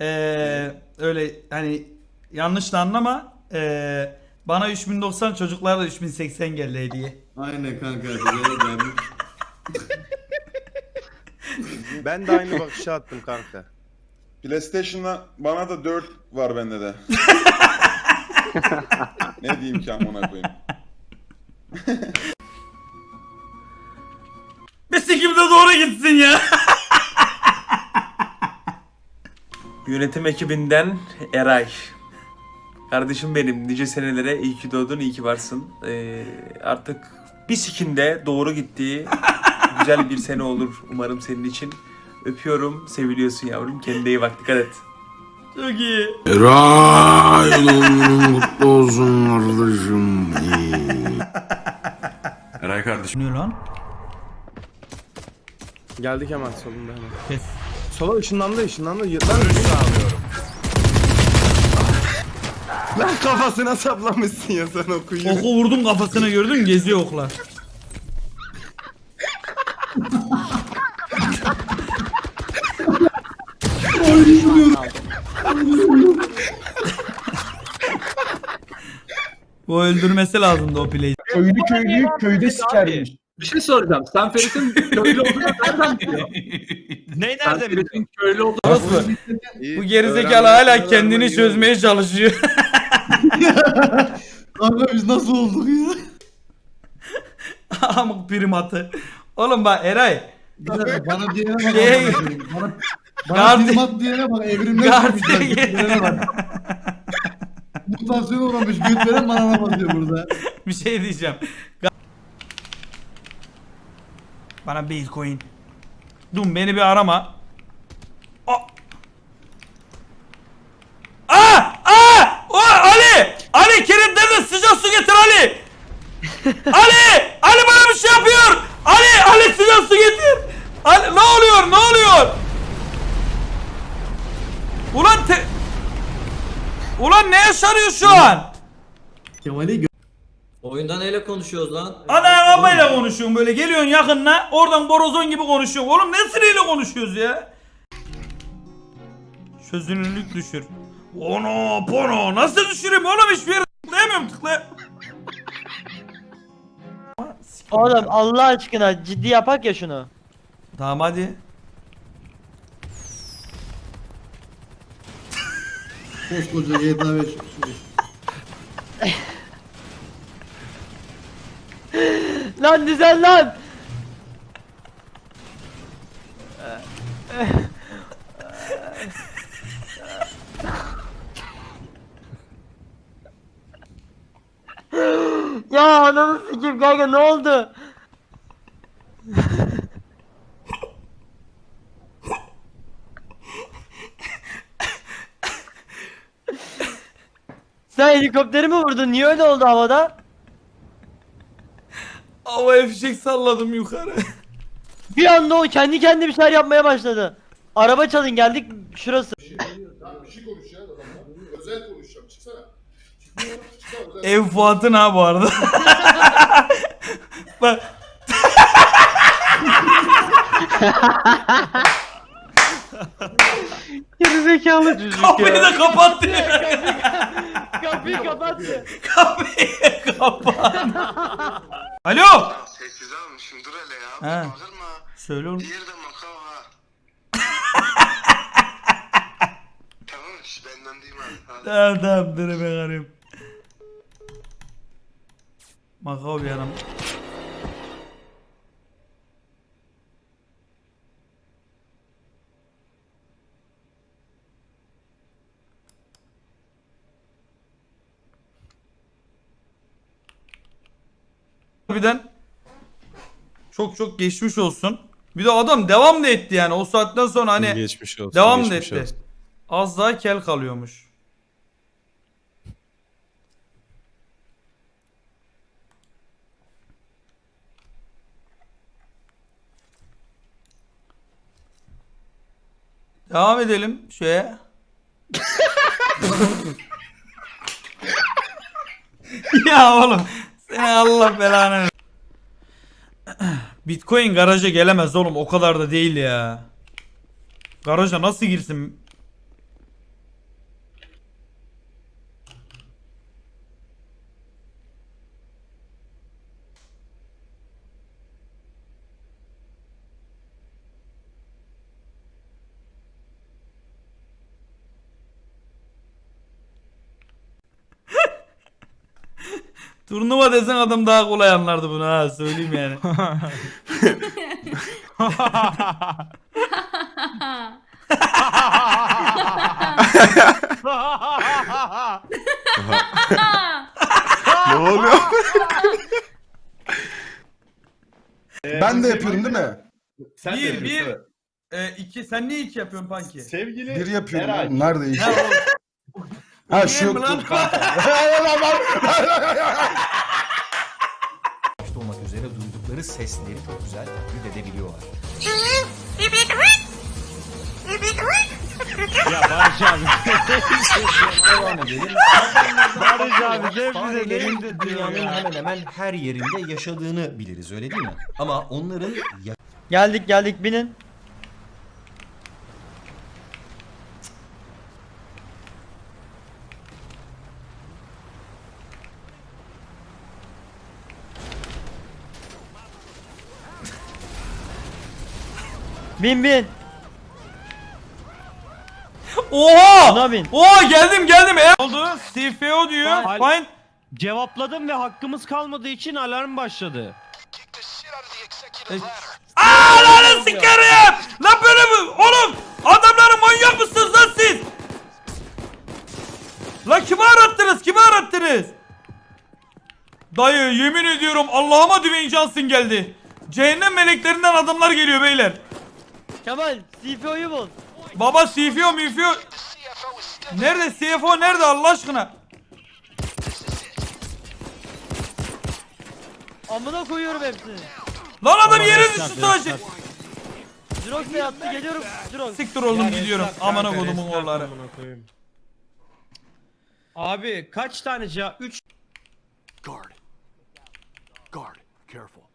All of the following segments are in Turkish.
Ee, öyle hani yanlış da anlama. Ee, bana 3090 çocuklara da 3080 geldi hediye. Aynen kanka. Güzel. Ben de aynı bakışı attım kanka. PlayStation'la bana da 4 var bende de. ne diyeyim ki amına koyayım. Bir sikim de doğru gitsin ya. Yönetim ekibinden Eray. Kardeşim benim nice senelere iyi ki doğdun iyi ki varsın. Ee, artık bir sikinde doğru gittiği güzel bir sene olur umarım senin için. Öpüyorum seviliyorsun yavrum kendine iyi bak dikkat et. Çok iyi. Eray doğum kutlu olsun kardeşim. Eray kardeşim. Ne lan? Geldik hemen solunda hemen. Sola ışınlandı ışınlandı. Lan sağlıyorum. Lan kafasına saplamışsın ya sen okuyun. Oku vurdum kafasına gördün mü? Geziyor oklar. Bu öldürmesi lazımdı o play'i. Köylü köylüyü köyde sikermiş. Bir şey soracağım. Sen Ferit'in köylü olduğunu nereden biliyorsun? Ne Sen Ferit'in köylü olduğunu Nasıl? Bu gerizekalı hala kendini çözmeye çalışıyor. Kanka biz nasıl olduk ya? Amık primatı. Oğlum bak Eray. Dakika bana diyene bak. Şey-. Bana, bana Gardi- primat diyene bak. Evrimden Gardi- çıkmışlar. Götlere bak. Mutasyon uğramış. Götlere bana basıyor burada. bir şey diyeceğim. Bana Bitcoin. Dum beni bir arama. Aa! Aa! Aa! O Ali! Ali kilitledin sıcak su getir Ali! Ali! Ali bana bir şey yapıyor! Ali! Ali sıcak su getir! Ali ne oluyor? Ne oluyor? Ulan te... Ulan ne yaşanıyor şu an? Kemal'i Oyunda neyle konuşuyoruz lan? Ana arabayla konuşuyorsun böyle geliyorsun yakınına oradan borozon gibi konuşuyorsun. Oğlum ne sırayla konuşuyoruz ya? Çözünürlük düşür. Ono pono nasıl düşüreyim oğlum hiçbir yere tıklayamıyorum tıklay. Oğlum Allah aşkına ciddi yapak ya şunu. Tamam hadi. Koskoca GTA 5. Lan düzen lan. ya ananı sikeyim kanka ne oldu? Sen helikopteri mi vurdun? Niye öyle oldu havada? Havaya fişek salladım yukarı. Bir anda o kendi kendine bir şeyler yapmaya başladı. Araba çalın geldik şurası. Ev Fuat'ın ha bu arada. Bak Gerizekalı çocuk kapıyı da kapattı. Kapıyı kapattı. kapıyı kapat. Alo. Sessiz almışım dur hele ya. Ha. Bağırma. Söyle oğlum. Diğeri de makav ha. tamam iş benden değil mi? Hadi. Tamam tamam dur ben arıyorum. Makao bir Harbiden çok çok geçmiş olsun. Bir de adam devam da etti yani o saatten sonra hani Geçmiş olsun. devam da etti. olsun. Az daha kel kalıyormuş. Devam edelim şeye. ya oğlum seni Allah belanı. Bitcoin garaja gelemez oğlum o kadar da değil ya. Garaja nasıl girsin? Turnuva desen adam daha kolay anlardı bunu ha söyleyeyim yani. ne oluyor? Ben de yapıyorum değil mi? Sen bir bir e, iki sen niye iki yapıyorsun Panki? Sevgili Bir yapıyorum. Eray. oğlum. Nerede iş? Ha şu. Lan- başta olmak üzere duydukları sesleri çok güzel taklit edebiliyorlar. Ya Barış abi. Devam edelim. Barış abi hep bize Farelerin değil dünyanın hemen hemen her yerinde yaşadığını biliriz öyle değil mi? Ama onların Geldik geldik binin. Bin bin. Oha! Buna bin. Oha geldim geldim. E oldu. CFO diyor. Al- Fine. Cevapladım ve hakkımız kalmadığı için alarm başladı. Aa lan sikerim. Lan böyle mi? Oğlum adamları manyak mısınız lan siz? Lan kimi arattınız? Kimi arattınız? Dayı yemin ediyorum Allah'ıma Dwayne Johnson geldi. Cehennem meleklerinden adamlar geliyor beyler. Kemal CFO'yu bul. Baba CFO mifio. Nerede CFO nerede Allah aşkına? Amına koyuyorum hepsini. Lan adam yere düştü savaşı. Jirox Bey attı geliyorum. Jirox. Siktir oğlum gidiyorum. Amına kodumun oğulları. Abi kaç tane cevap? 3 Orası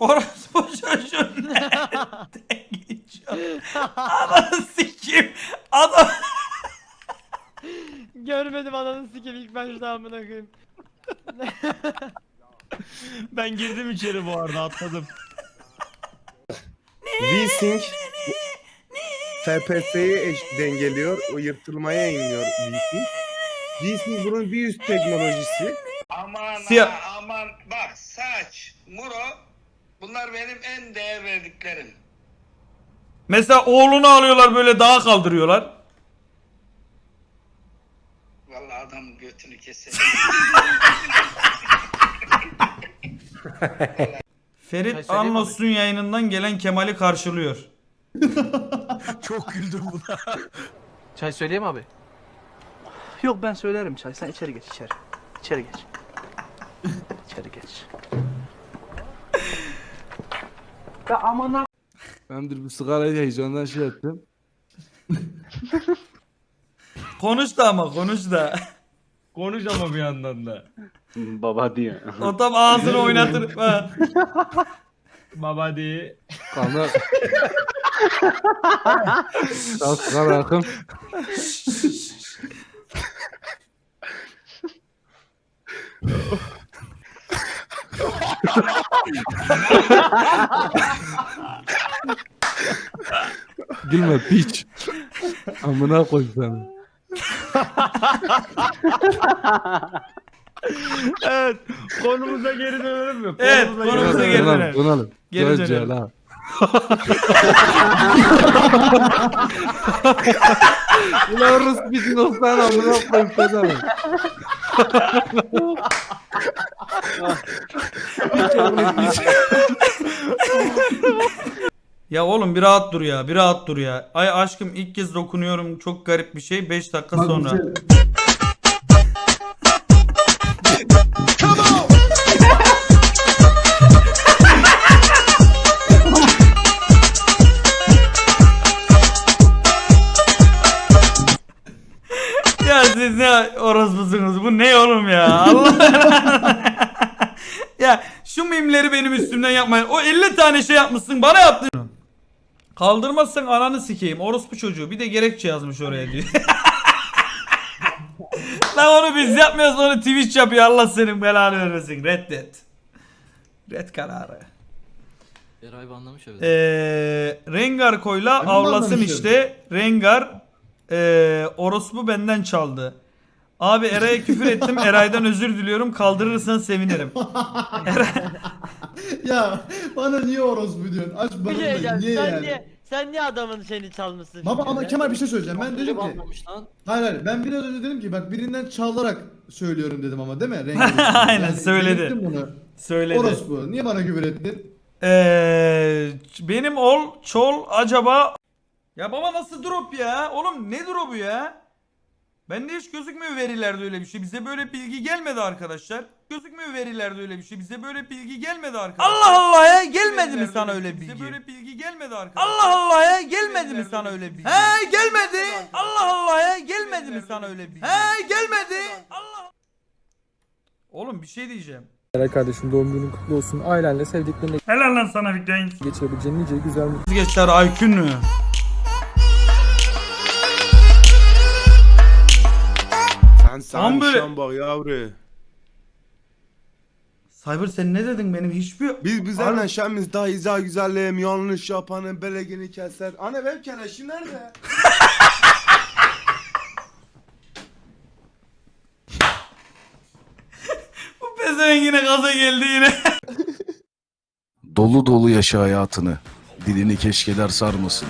bu çocuğun nereden geçiyor? Ananı sikeyim. Adam Görmedim ananı sikeyim ilk başta amına koyayım. Ben girdim içeri bu arada atladım. V-Sync FPS'yi eş- dengeliyor. O yırtılmaya engelliyor V-Sync. V-Sync bunun bir üst teknolojisi. Aman Siyah- ha, aman bak saç, muro bunlar benim en değer verdiklerim. Mesela oğlunu alıyorlar böyle dağa kaldırıyorlar. Vallahi adam götünü keser. Ferit Anlos'un yayınından gelen Kemal'i karşılıyor. Çay söyleyeyim abi. Yok ben söylerim çay. Sen içeri geç içeri. İçeri geç. içeri geç. Ben bir sigarayı heyecandan şey ettim. Konuş da ama konuş da. Konuş ama bir yandan da. Baba diye. O tam ağzını oynatır. Ha. Baba diye. Kanka. Sağ sigara yakın. Gülme piç. Amına koy seni. Evet. Konumuza geri dönelim mi? Evet, konumuza geri dönelim. Dönelim. Geri dönelim. Ulan Rus bizim olsan amına koyayım seni. Ya oğlum bir rahat dur ya. Bir rahat dur ya. Ay aşkım ilk kez dokunuyorum. Çok garip bir şey. 5 dakika sonra. Ya siz ne orospusunuz? Bu ne oğlum ya? Allah Ya şu mimleri benim üstümden yapmayın. O 50 tane şey yapmışsın bana yaptın. Kaldırmazsan ananı sikeyim. Orospu çocuğu. Bir de gerekçe yazmış oraya diyor. Lan onu biz yapmıyoruz onu Twitch yapıyor. Allah senin belanı vermesin. Reddet. Red kararı. Eray anlamış evet. Ee, Rengar koyla avlasın işte. Rengar ee, orospu benden çaldı. Abi Eray'a küfür ettim. Eray'dan özür diliyorum. Kaldırırsan sevinirim. ya bana niye orospu diyorsun? Aç bana şey diyeceğim. niye sen yani? niye sen niye adamın şeyini çalmışsın? Baba ama? Kemal bir şey söyleyeceğim. Ben dedim ki. Hayır hayır ben biraz önce dedim ki bak birinden çalarak söylüyorum dedim ama değil mi? Renk Aynen, söyledi. belirttim bunu. Söyledi. Orospu. Niye bana küfür ettin? Ee, benim ol, çol acaba... Ya baba nasıl drop ya? Oğlum ne drop'u ya? Bende hiç gözükmüyor verilerde öyle bir şey. Bize böyle bilgi gelmedi arkadaşlar. Gözükmüyor verilerde öyle bir şey. Bize böyle bilgi gelmedi arkadaşlar. Allah Allah ya gelmedi mi sana öyle bilgi? Bize böyle bilgi gelmedi arkadaşlar. Allah Allah ya gelmedi mi sana öyle bilgi? He gelmedi. Allah Allah ya gelmedi mi sana öyle bilgi? He gelmedi. Allah. Oğlum bir şey diyeceğim. Eray kardeşim doğum günün kutlu olsun. Ailenle sevdiklerinle Helal lan sana Victorine. geçirebileceğin nice güzel Geçler Aykün. Sen Tam sen böyle- şan bak yavru. Cyber sen ne dedin benim hiçbir... Biz bize neşemiz daha izah güzelliğim yanlış yapanın belegini keser. Anne benim keleşim nerede? Bu pezevenk yine gaza geldi yine. Dolu dolu yaşa hayatını. Dilini keşkeler sarmasın.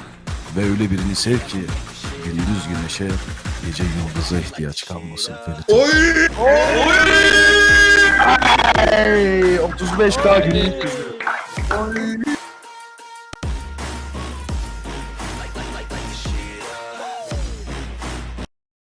Ve öyle birini sev ki gündüz güneşe, gece yıldıza ihtiyaç kalmasın Ferit. Oy! 35k günlük